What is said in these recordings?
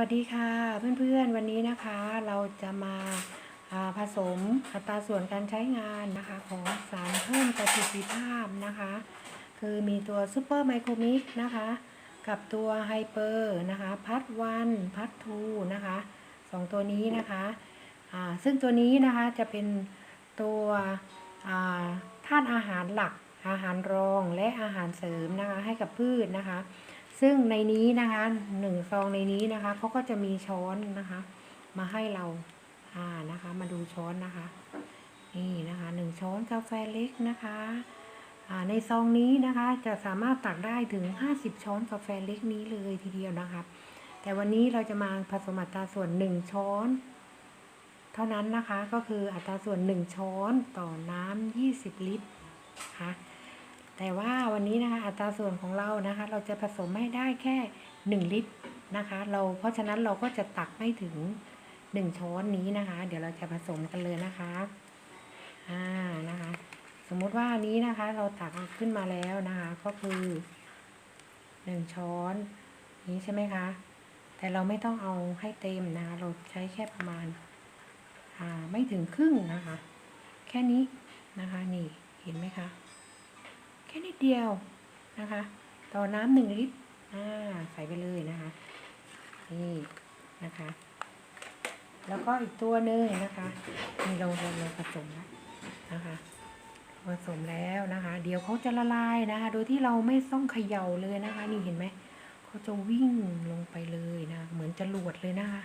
วัสดีค่ะเพื่อนๆวันนี้นะคะเราจะมาาผสมอัตราส่วนการใช้งานนะคะของสารเพิ่มประสิทธิภาพนะคะ คือมีตัวซูเปอร์ไมโครมิกนะคะ กับตัวไฮเปอร์นะคะพัดวันพัดทูนะคะสองตัวนี้นะคะอ่าซึ่งตัวนี้นะคะจะเป็นตัวอ่าธาตุอาหารหลักอาหารรองและอาหารเสริมนะคะให้กับพืชนะคะ ซึ่งในนี้นะคะหนึ่งซองในนี้นะคะเขาก็จะมีช้อนนะคะ มาให้เราอ่านะคะ มาดูช้อนนะคะ นี่นะคะหนึ่งช้อนกาแฟเล็กนะคะในซองนี้นะคะจะสามารถตักได้ถึง 50 ช้อนกาแฟเล็กนี้เลยทีเดียวนะคะ แต่วันนี้เราจะมาผสมอัตราส่วน 1 ช้อน เท่านั้นนะคะก็คืออัตราส่วน 1 ช้อนต่อน้ำ20 ลิตรนะคะ แต่ว่าวันนี้นะคะอัตราส่วนของเรานะคะ เราจะผสมไม่ได้แค่ 1 ลิตรนะคะ เราเพราะฉะนั้นเราก็จะตักไม่ถึง 1 ช้อนนี้นะคะ เดี๋ยวเราจะผสมกันเลยนะคะอ่านะคะ สมมุติว่านี้นะคะ เราตักขึ้นมาแล้วนะคะ ก็คือ 1 ช้อนนี้ใช่ไหมคะ แต่เราไม่ต้องเอาให้เต็มนะคะ เราใช้แค่ประมาณอ่าไม่ถึงครึ่งนะคะ แค่นี้นะคะนี่เห็นไหมคะ ค่นิดเดียวนะคะ ต่อน้ำหนึ่งลิตรอ่าใส่ไปเลยนะคะนี่นะคะ แล้วก็อีกตัวหนึ่งนะคะนี่เราเราเราผสมแล้วนะคะผสมแล้วนะคะ เดี๋ยวเขาจะละลายนะคะ โดยที่เราไม่ต้องเขย่าเลยนะคะ นี่เห็นไหมเขาจะวิ่งลงไปเลยนะ เหมือนจรวดเลยนะคะ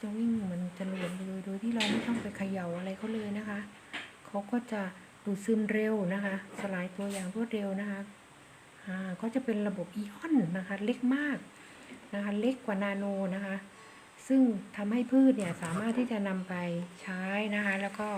จะวิ่งเหมือนจรวดเลย โดยที่เราไม่ต้องไปเขย่าอะไรเขาเลยนะคะ เขาก็จะ ดูดซึมเร็วนะคะ สลายตัวอย่างรวดเร็วนะคะอ่าก็จะเป็นระบบอิออนนะคะ เล็กมากนะคะ เล็กกว่านาโนนะคะ ซึ่งทำให้พืชเนี่ยสามารถที่จะนำไปใช้นะคะ แล้วก็